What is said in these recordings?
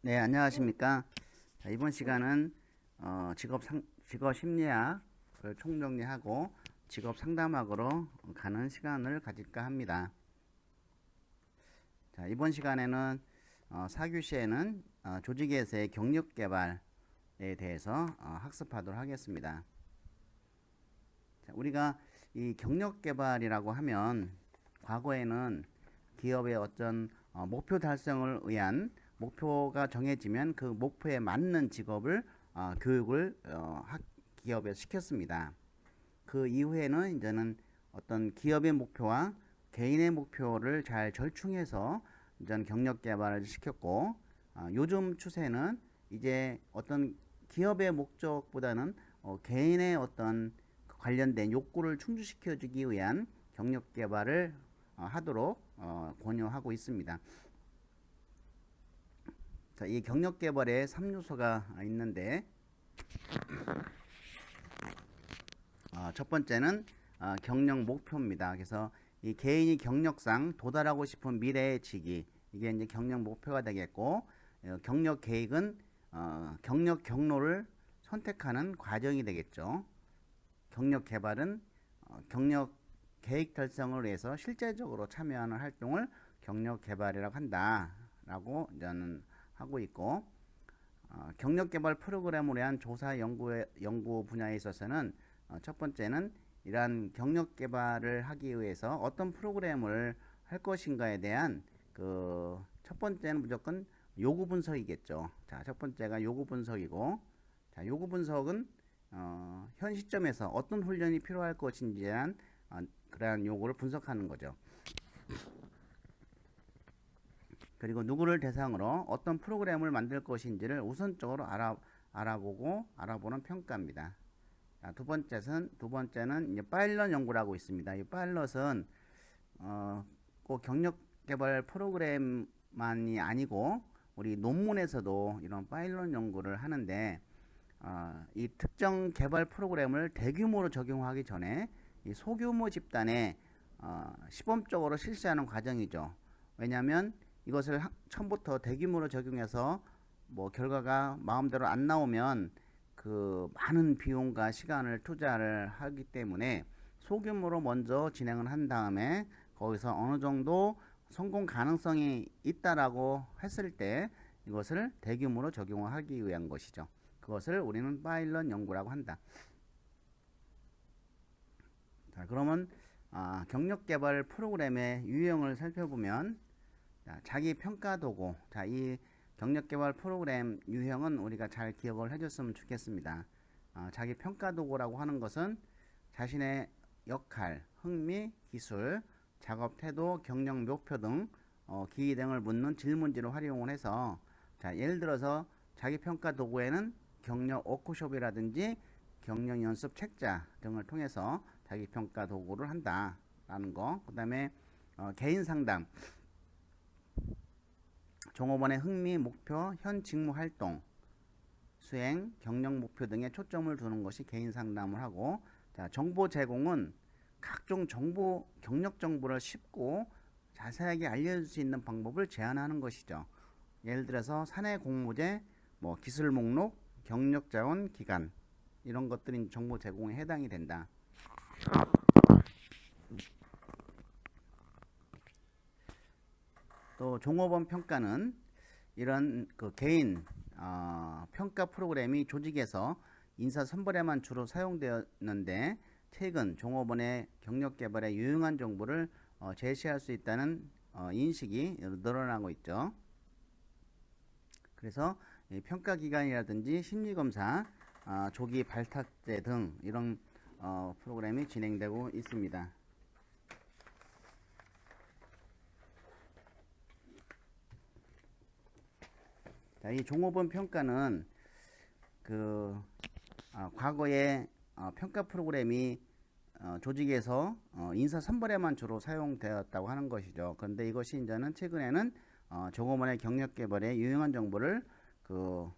네, 안녕하십니까. 자, 이번 시간은 어, 직업 상, 직업 심리학을 총정리하고 직업 상담학으로 가는 시간을 가질까 합니다. 자, 이번 시간에는 어, 4교시에는 어, 조직에서의 경력 개발에 대해서 어, 학습하도록 하겠습니다. 자, 우리가 이 경력 개발이라고 하면 과거에는 기업의 어떤 어, 목표 달성을 위한 목표가 정해지면 그 목표에 맞는 직업을 어, 교육을 어, 학, 기업에 시켰습니다. 그 이후에는 이제는 어떤 기업의 목표와 개인의 목표를 잘 절충해서 이제 경력 개발을 시켰고 어, 요즘 추세는 이제 어떤 기업의 목적보다는 어, 개인의 어떤 관련된 욕구를 충족시켜주기 위한 경력 개발을 어, 하도록 어, 권유하고 있습니다. 자, 이 경력 개발에 3요소가 있는데 어, 첫 번째는 어, 경력 목표입니다. 그래서 이 개인이 경력상 도달하고 싶은 미래의 직위 이게 이제 경력 목표가 되겠고 어, 경력 계획은 어, 경력 경로를 선택하는 과정이 되겠죠. 경력 개발은 어, 경력 계획 달성을 위해서 실제적으로 참여하는 활동을 경력 개발이라고 한다라고 저는 하고 있고 어, 경력 개발 프로그램을 위한 조사 연구 연구 분야에 있어서는 어, 첫 번째는 이러한 경력 개발을 하기 위해서 어떤 프로그램을 할 것인가에 대한 그 첫 번째는 무조건 요구 분석이겠죠. 자, 첫 번째가 요구 분석이고, 자, 요구 분석은 어, 현 시점에서 어떤 훈련이 필요할 것인지에 대한 어, 그러한 요구를 분석하는 거죠. 그리고 누구를 대상으로 어떤 프로그램을 만들 것인지를 우선적으로 알아, 알아보고 알아보는 평가입니다. 자, 두 번째는 두 번째는 이제 파일럿 연구라고 있습니다. 이 파일럿은 어, 꼭 경력 개발 프로그램만이 아니고 우리 논문에서도 이런 파일럿 연구를 하는데 어, 이 특정 개발 프로그램을 대규모로 적용하기 전에 이 소규모 집단에 어, 시범적으로 실시하는 과정이죠. 왜냐하면 이것을 하- 처음부터 대규모로 적용해서 뭐 결과가 마음대로 안 나오면 그 많은 비용과 시간을 투자를 하기 때문에 소규모로 먼저 진행을 한 다음에 거기서 어느 정도 성공 가능성이 있다라고 했을 때 이것을 대규모로 적용하기 위한 것이죠. 그것을 우리는 파일럿 연구라고 한다. 자, 그러면 아, 경력 개발 프로그램의 유형을 살펴보면 자, 자기 평가 도구. 자, 이 경력 개발 프로그램 유형은 우리가 잘 기억을 해줬으면 좋겠습니다. 아, 자기 평가 도구라고 하는 것은 자신의 역할, 흥미, 기술, 작업 태도, 경력 목표 등 어, 기회 등을 묻는 질문지를 활용을 해서 자, 예를 들어서 자기 평가 도구에는 경력 워크숍이라든지 경력 연습 책자 등을 통해서 자기 평가 도구를 한다라는 거. 그다음에 어, 개인 상담, 종업원의 흥미, 목표, 현 직무 활동, 수행, 경력 목표 등에 초점을 두는 것이 개인 상담을 하고, 자, 정보 제공은 각종 정보, 경력 정보를 쉽고 자세하게 알려줄 수 있는 방법을 제안하는 것이죠. 예를 들어서 사내 공모제, 뭐 기술 목록, 경력 자원 기간 이런 것들이 정보 제공에 해당이 된다. 또 종업원 평가는 이런 그 개인 어, 평가 프로그램이 조직에서 인사 선발에만 주로 사용되었는데 최근 종업원의 경력 개발에 유용한 정보를 어, 제시할 수 있다는 어, 인식이 늘어나고 있죠. 그래서 이 평가 기간이라든지 심리 검사, 아, 조기 발탁제 등 이런 어, 프로그램이 진행되고 있습니다. 자, 이 종업원 평가는 그 아, 과거에 어, 평가 프로그램이 어, 조직에서 어, 인사 선발에만 주로 사용되었다고 하는 것이죠. 그런데 이것이 이제는 최근에는 어, 종업원의 경력 개발에 유용한 정보를 그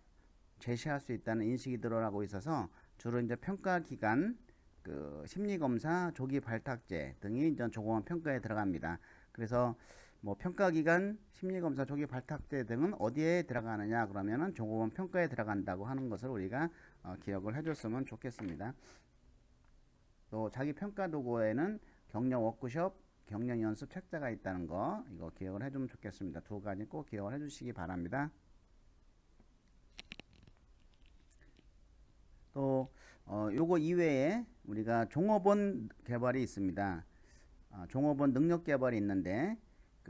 제시할 수 있다는 인식이 늘어나고 있어서 주로 이제 평가 기간, 그 심리 검사, 조기 발탁제 등이 이제 종업원 평가에 들어갑니다. 그래서 뭐 평가기간, 심리검사, 조기 발탁대 등은 어디에 들어가느냐 그러면은 종업원 평가에 들어간다고 하는 것을 우리가 어, 기억을 해줬으면 좋겠습니다. 또 자기 평가 도구에는 경력 워크숍, 경력 연습 책자가 있다는 거 이거 기억을 해주면 좋겠습니다. 두 가지 꼭 기억을 해주시기 바랍니다. 또 어, 요거 이외에 우리가 종업원 개발이 있습니다. 아, 종업원 능력 개발이 있는데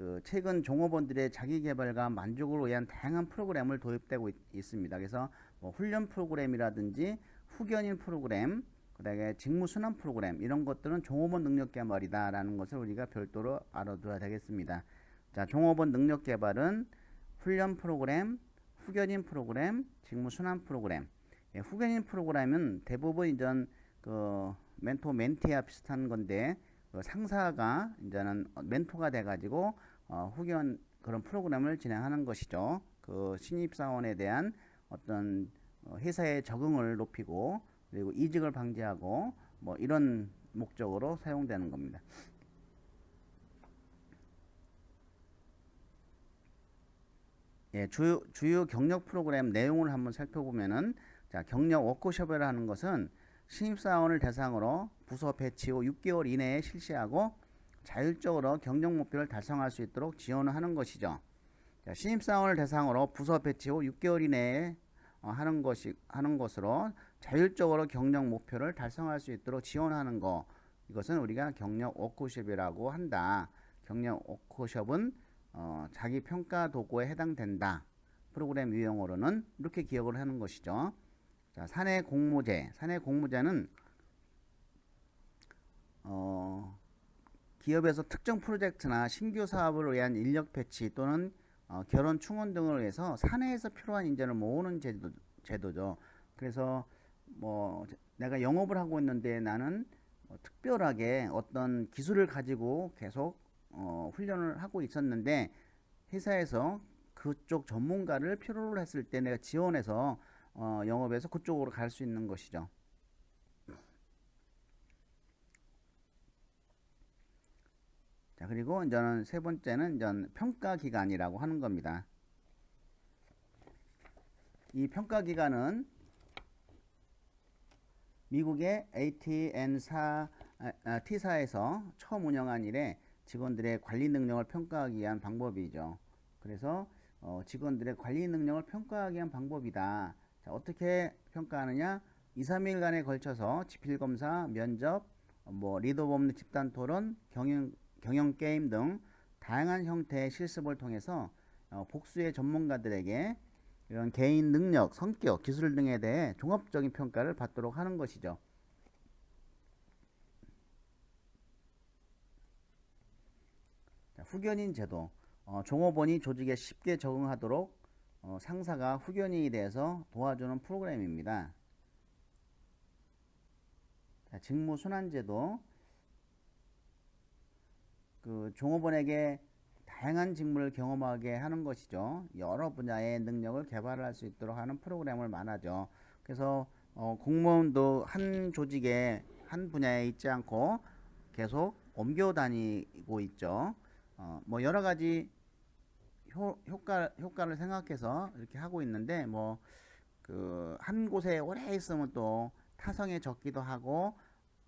그 최근 종업원들의 자기 개발과 만족을 위한 다양한 프로그램을 도입되고 있, 습니다 그래서 뭐 훈련 프로그램이라든지 후견인 프로그램, 그다음에 직무 순환 프로그램 이런 것들은 종업원 능력 개발이다라는 것을 우리가 별도로 알아둬야 되겠습니다. 자, 종업원 능력 개발은 훈련 프로그램, 후견인 프로그램, 직무 순환 프로그램. 예, 후견인 프로그램은 대부분 이전 그 멘토 멘티와 비슷한 건데 그 상사가 이제는 멘토가 돼가지고 어, 후견 그런 프로그램을 진행하는 것이죠. 그 신입 사원에 대한 어떤 어, 회사의 적응을 높이고 그리고 이직을 방지하고 뭐 이런 목적으로 사용되는 겁니다. 예, 주요, 주요 경력 프로그램 내용을 한번 살펴보면은 자, 경력 워크숍이라는 것은 신입사원을 대상으로 부서 배치 후 6개월 이내에 실시하고 자율적으로 경력 목표를 달성할 수 있도록 지원을 하는 것이죠. 자, 신입사원을 대상으로 부서 배치 후 6개월 이내에 어, 하는 것이 하는 것으로 자율적으로 경력 목표를 달성할 수 있도록 지원하는 거 이것은 우리가 경력 워크숍이라고 한다. 경력 워크숍은 어, 자기 평가 도구에 해당된다. 프로그램 유형으로는 이렇게 기억을 하는 것이죠. 자, 사내 공모제. 사내 공모제는 어, 기업에서 특정 프로젝트나 신규 사업을 위한 인력 배치 또는 어, 결혼 충원 등을 위해서 사내에서 필요한 인재를 모으는 제도, 제도죠. 그래서 뭐 내가 영업을 하고 있는데 나는 뭐 특별하게 어떤 기술을 가지고 계속 어, 훈련을 하고 있었는데 회사에서 그쪽 전문가를 필요로 했을 때 내가 지원해서 어, 영업에서 그쪽으로 갈 수 있는 것이죠. 자, 그리고 이제는 세 번째는 이제 평가 기간이라고 하는 겁니다. 이 평가 기간은 미국의 ATN사, 아, 아, T사에서 처음 운영한 이래 직원들의 관리 능력을 평가하기 위한 방법이죠. 그래서 어, 직원들의 관리 능력을 평가하기 위한 방법이다. 자, 어떻게 평가하느냐? 2, 3일간에 걸쳐서 지필 검사, 면접, 뭐 리더 없는 집단 토론, 경영, 경영 게임 등 다양한 형태의 실습을 통해서 어, 복수의 전문가들에게 이런 개인 능력, 성격, 기술 등에 대해 종합적인 평가를 받도록 하는 것이죠. 자, 후견인 제도. 어, 종업원이 조직에 쉽게 적응하도록 어, 상사가 후견인에 대해서 도와주는 프로그램입니다. 자, 직무 순환 제도 그 종업원에게 다양한 직무를 경험하게 하는 것이죠. 여러 분야의 능력을 개발할 수 있도록 하는 프로그램을 말하죠. 그래서 어, 공무원도 한 조직에 한 분야에 있지 않고 계속 옮겨 다니고 있죠. 어, 뭐 여러 가지 효, 효과, 효과를 생각해서 이렇게 하고 있는데 뭐 그 한 곳에 오래 있으면 또 타성에 적기도 하고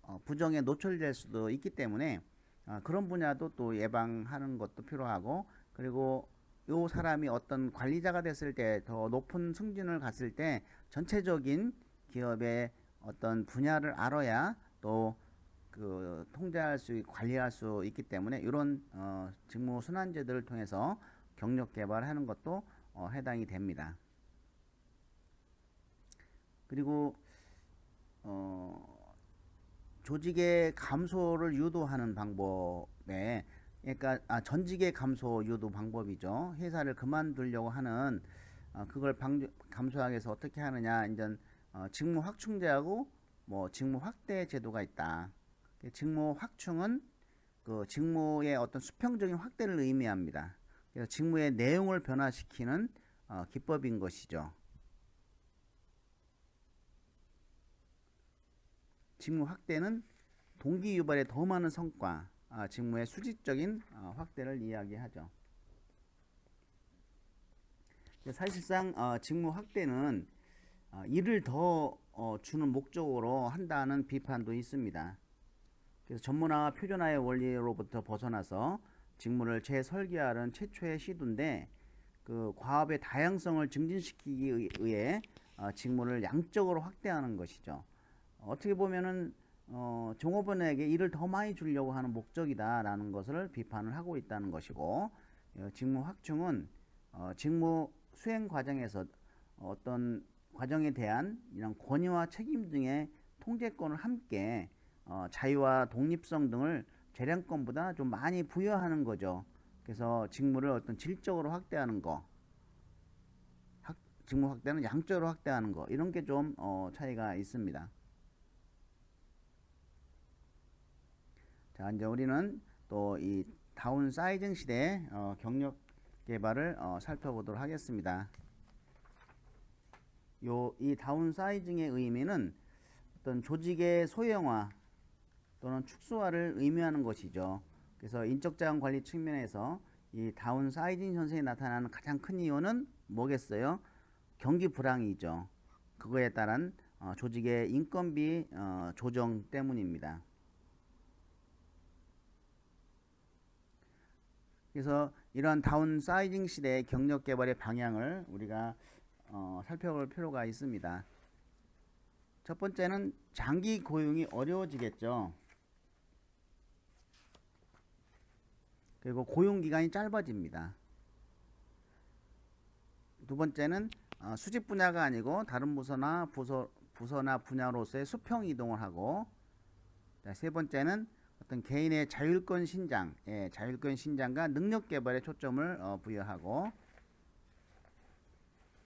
어, 부정에 노출될 수도 있기 때문에 어, 그런 분야도 또 예방하는 것도 필요하고 그리고 요 사람이 어떤 관리자가 됐을 때 더 높은 승진을 갔을 때 전체적인 기업의 어떤 분야를 알아야 또 그 통제할 수 관리할 수 있기 때문에 이런 어, 직무 순환제들을 통해서 경력 개발하는 것도 어, 해당이 됩니다. 그리고 어, 조직의 감소를 유도하는 방법에 그러니까 아, 전직의 감소 유도 방법이죠. 회사를 그만두려고 하는 어, 그걸 방, 감소하기 위해서 어떻게 하느냐 이제 어, 직무 확충제하고 뭐 직무 확대 제도가 있다. 직무 확충은 그 직무의 어떤 수평적인 확대를 의미합니다. 그래서 직무의 내용을 변화시키는 어, 기법인 것이죠. 직무 확대는 동기 유발에 더 많은 성과, 아, 직무의 수직적인 어, 확대를 이야기하죠. 사실상 어, 직무 확대는 어, 일을 더 어, 주는 목적으로 한다는 비판도 있습니다. 그래서 전문화와 표준화의 원리로부터 벗어나서 직무를 재설계하는 최초의 시도인데 그 과업의 다양성을 증진시키기 위해 어, 직무를 양적으로 확대하는 것이죠. 어떻게 보면은 어, 종업원에게 일을 더 많이 주려고 하는 목적이다라는 것을 비판을 하고 있다는 것이고 어, 직무 확충은 어, 직무 수행 과정에서 어떤 과정에 대한 이런 권위와 책임 등의 통제권을 함께 어, 자유와 독립성 등을 재량권보다 좀 많이 부여하는 거죠. 그래서 직무를 어떤 질적으로 확대하는 거, 확, 직무 확대는 양적으로 확대하는 거 이런 게좀 어, 차이가 있습니다. 자 이제 우리는 또 이 다운 사이징 시대 어, 경력 개발을 어, 살펴보도록 하겠습니다. 요 이 다운 사이징의 의미는 어떤 조직의 소형화 또는 축소화를 의미하는 것이죠. 그래서 인적 자원 관리 측면에서 이 다운 사이징 현상이 나타나는 가장 큰 이유는 뭐겠어요? 경기 불황이죠. 그거에 따른 어, 조직의 인건비 어, 조정 때문입니다. 그래서 이러한 다운 사이징 시대의 경력 개발의 방향을 우리가 어, 살펴볼 필요가 있습니다. 첫 번째는 장기 고용이 어려워지겠죠. 그리고 고용 기간이 짧아집니다. 두 번째는 어, 수직 분야가 아니고 다른 부서나 부서 부서나 분야로서의 수평 이동을 하고 자, 세 번째는 어떤 개인의 자율권 신장, 예, 자율권 신장과 능력 개발에 초점을 어, 부여하고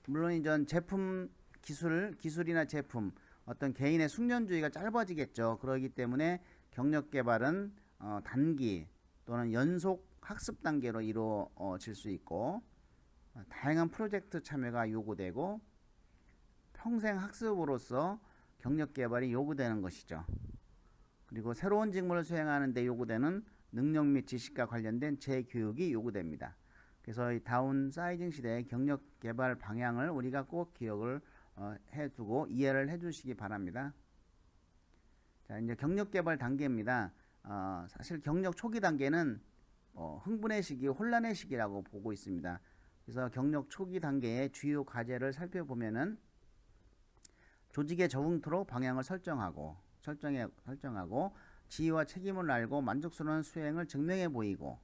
물론 이전 제품 기술 기술이나 제품 어떤 개인의 숙련주의가 짧아지겠죠. 그러기 때문에 경력 개발은 어, 단기 또는 연속 학습 단계로 이루어질 수 있고 어, 다양한 프로젝트 참여가 요구되고 평생 학습으로서 경력 개발이 요구되는 것이죠. 그리고 새로운 직무를 수행하는 데 요구되는 능력 및 지식과 관련된 재교육이 요구됩니다. 그래서 이 다운 사이징 시대의 경력 개발 방향을 우리가 꼭 기억을 어, 해두고 이해를 해주시기 바랍니다. 자, 이제 경력 개발 단계입니다. 어, 사실 경력 초기 단계는 어, 흥분의 시기, 혼란의 시기라고 보고 있습니다. 그래서 경력 초기 단계의 주요 과제를 살펴보면은 조직의 적응토록 방향을 설정하고 설정해 설정하고 지위와 책임을 알고 만족스러운 수행을 증명해 보이고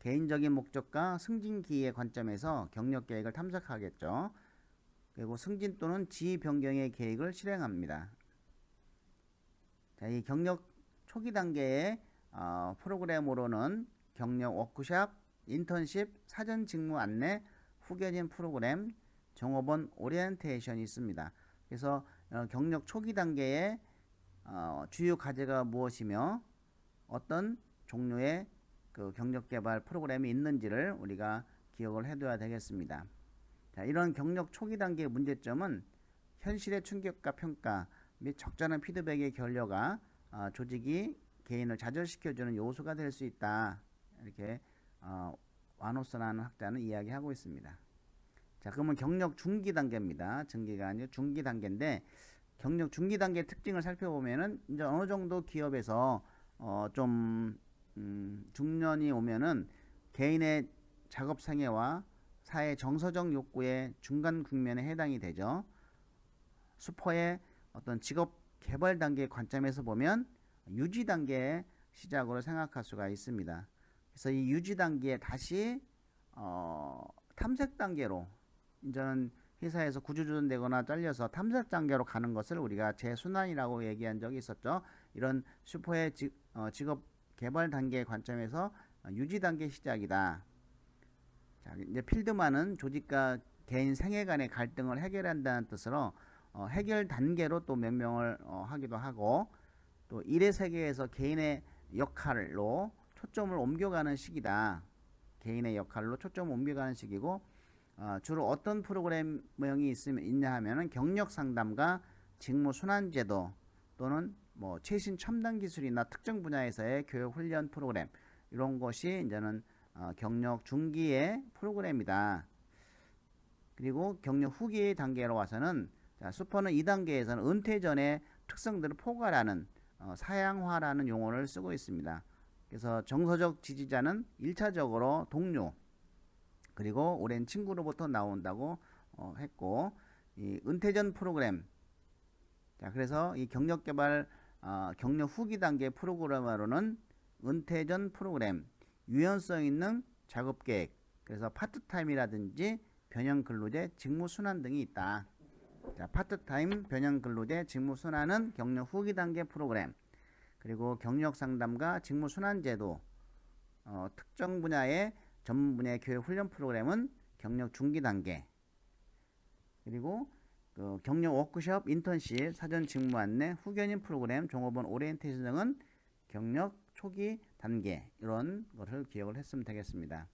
개인적인 목적과 승진 기회의 관점에서 경력 계획을 탐색하겠죠. 그리고 승진 또는 지위 변경의 계획을 실행합니다. 자, 이 경력 초기 단계의 어, 프로그램으로는 경력 워크샵, 인턴십, 사전 직무 안내, 후견인 프로그램, 종업원 오리엔테이션이 있습니다. 그래서 어, 경력 초기 단계의 어, 주요 과제가 무엇이며 어떤 종류의 그 경력 개발 프로그램이 있는지를 우리가 기억을 해둬야 되겠습니다. 자, 이런 경력 초기 단계의 문제점은 현실의 충격과 평가 및 적절한 피드백의 결여가 어, 조직이 개인을 좌절시켜주는 요소가 될 수 있다. 이렇게 어, 와노스라는 학자는 이야기하고 있습니다. 자, 그러면 경력 중기 단계입니다. 전기가 아니고 중기 단계인데 경력 중기 단계 특징을 살펴보면은 이제 어느 정도 기업에서 어, 좀 음, 중년이 오면은 개인의 작업 생애와 사회 정서적 욕구의 중간 국면에 해당이 되죠. 슈퍼의 어떤 직업 개발 단계 관점에서 보면 유지 단계의 시작으로 생각할 수가 있습니다. 그래서 이 유지 단계에 다시 어, 탐색 단계로 이제는 회사에서 구조조정되거나 잘려서 탐색 단계로 가는 것을 우리가 재순환이라고 얘기한 적이 있었죠. 이런 슈퍼의 지, 어, 직업 개발 단계 관점에서 유지 단계 시작이다. 자, 이제 필드만은 조직과 개인 생애 간의 갈등을 해결한다는 뜻으로 어, 해결 단계로 또 명명을 어, 하기도 하고 또 일의 세계에서 개인의 역할로 초점을 옮겨가는 시기다. 개인의 역할로 초점을 옮겨가는 시기고 어, 주로 어떤 프로그램명이 있으면 있냐 하면은 경력 상담과 직무 순환 제도 또는 뭐 최신 첨단 기술이나 특정 분야에서의 교육 훈련 프로그램 이런 것이 이제는 어, 경력 중기의 프로그램이다. 그리고 경력 후기 단계로 와서는 자, 슈퍼는 2단계에서는 은퇴 전의 특성들을 포괄하는 어, 사양화라는 용어를 쓰고 있습니다. 그래서 정서적 지지자는 1차적으로 동료 그리고 오랜 친구로부터 나온다고 어, 했고 이 은퇴 전 프로그램 자 그래서 이 경력 개발 어, 경력 후기 단계 프로그램으로는 은퇴 전 프로그램 유연성 있는 작업 계획 그래서 파트타임이라든지 변형 근로제 직무 순환 등이 있다. 자, 파트타임 변형 근로제 직무 순환은 경력 후기 단계 프로그램 그리고 경력 상담과 직무 순환 제도 어, 특정 분야의 전문 분야의 교육 훈련 프로그램은 경력 중기 단계 그리고 그 경력 워크숍, 인턴십, 사전 직무 안내, 후견인 프로그램, 종업원 오리엔테이션 등은 경력 초기 단계 이런 것을 기억을 했으면 되겠습니다.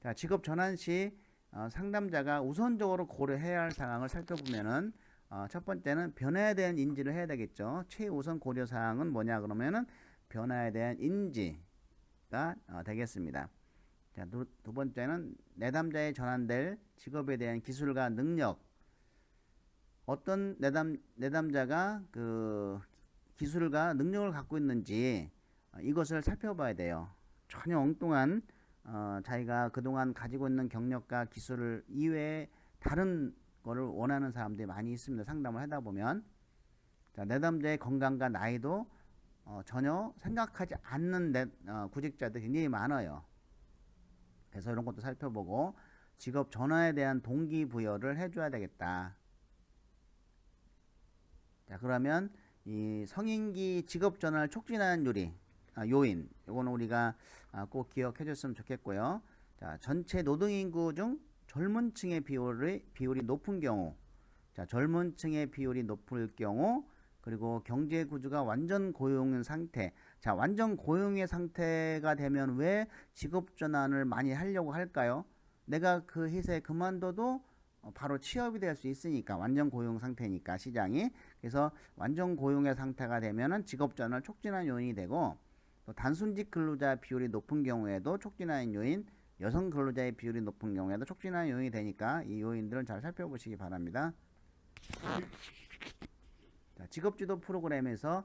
자, 직업 전환 시 어, 상담자가 우선적으로 고려해야 할 상황을 살펴보면은 어, 첫 번째는 변화에 대한 인지를 해야 되겠죠. 최우선 고려 사항은 뭐냐 그러면은 변화에 대한 인지가 어, 되겠습니다. 자, 두, 두 번째는 내담자에 전환될 직업에 대한 기술과 능력. 어떤 내담 내담자가 그 기술과 능력을 갖고 있는지 어, 이것을 살펴봐야 돼요. 전혀 엉뚱한 어, 자기가 그동안 가지고 있는 경력과 기술을 이외에 다른 거를 원하는 사람들이 많이 있습니다. 상담을 하다 보면 자, 내담자의 건강과 나이도 어, 전혀 생각하지 않는 내, 어, 구직자들 굉장히 많아요. 그래서 이런 것도 살펴보고 직업 전환에 대한 동기부여를 해줘야 되겠다. 자 그러면 이 성인기 직업 전환을 촉진하는 요리 아, 요인 이거는 우리가 아, 꼭 기억해 줬으면 좋겠고요. 자 전체 노동 인구 중 젊은 층의 비율이 비율이 높은 경우 자 젊은 층의 비율이 높을 경우 그리고 경제 구조가 완전 고용인 상태 자 완전 고용의 상태가 되면 왜 직업 전환을 많이 하려고 할까요? 내가 그 회사에 그만둬도 어, 바로 취업이 될 수 있으니까 완전 고용 상태니까 시장이 그래서 완전 고용의 상태가 되면은 직업 전환을 촉진하는 요인이 되고 또 단순직 근로자 비율이 높은 경우에도 촉진하는 요인 여성 근로자의 비율이 높은 경우에도 촉진하는 요인이 되니까 이 요인들을 잘 살펴보시기 바랍니다. 자, 직업지도 프로그램에서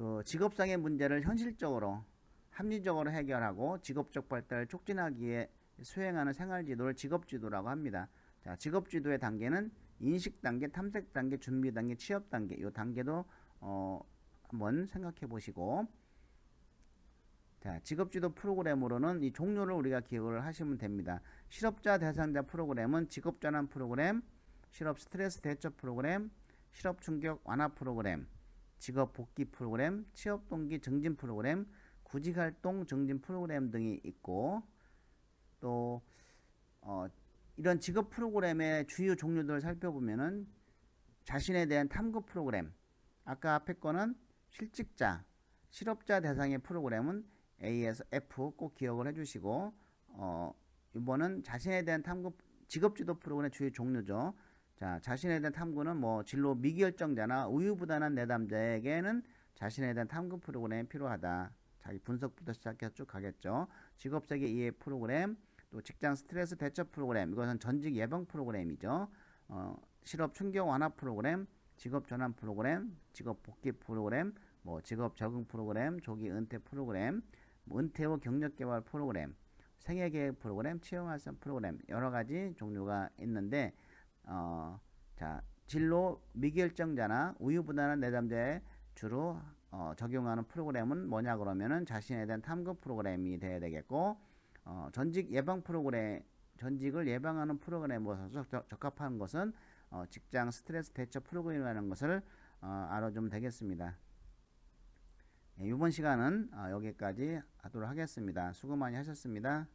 그 직업상의 문제를 현실적으로 합리적으로 해결하고 직업적 발달을 촉진하기 위해 수행하는 생활지도를 직업지도라고 합니다. 자, 직업지도의 단계는 인식 단계, 탐색 단계, 준비 단계, 취업 단계 이 단계도 어, 한번 생각해 보시고 자, 직업지도 프로그램으로는 이 종류를 우리가 기억을 하시면 됩니다. 실업자 대상자 프로그램은 직업전환 프로그램, 실업 스트레스 대처 프로그램, 실업 충격 완화 프로그램, 직업 복귀 프로그램, 취업 동기 증진 프로그램, 구직 활동 증진 프로그램 등이 있고 또 어, 이런 직업 프로그램의 주요 종류들을 살펴보면은 자신에 대한 탐구 프로그램, 아까 앞에 거는 실직자, 실업자 대상의 프로그램은 A에서 F 꼭 기억을 해주시고 어, 이번은 자신에 대한 탐구 직업지도 프로그램의 주요 종류죠. 자, 자신에 대한 탐구는 뭐 진로 미결정자나 우유부단한 내담자에게는 자신에 대한 탐구 프로그램이 필요하다. 자기 분석부터 시작해서 쭉 가겠죠. 직업세계 이해 프로그램, 또 직장 스트레스 대처 프로그램, 이것은 전직 예방 프로그램이죠. 어, 실업 충격 완화 프로그램, 직업 전환 프로그램, 직업 복귀 프로그램, 뭐 직업 적응 프로그램, 조기 은퇴 프로그램, 뭐 은퇴 후 경력 개발 프로그램, 생애 계획 프로그램, 취업 활성 프로그램 여러 가지 종류가 있는데 어, 자 진로 미결정자나 우유부단한 내담자에 주로 어, 적용하는 프로그램은 뭐냐 그러면은 자신에 대한 탐구 프로그램이 돼야 되겠고 어, 전직 예방 프로그램 전직을 예방하는 프로그램으로 적, 적합한 것은 어, 직장 스트레스 대처 프로그램이라는 것을 어, 알아주면 되겠습니다. 예, 이번 시간은 어, 여기까지 하도록 하겠습니다. 수고 많이 하셨습니다.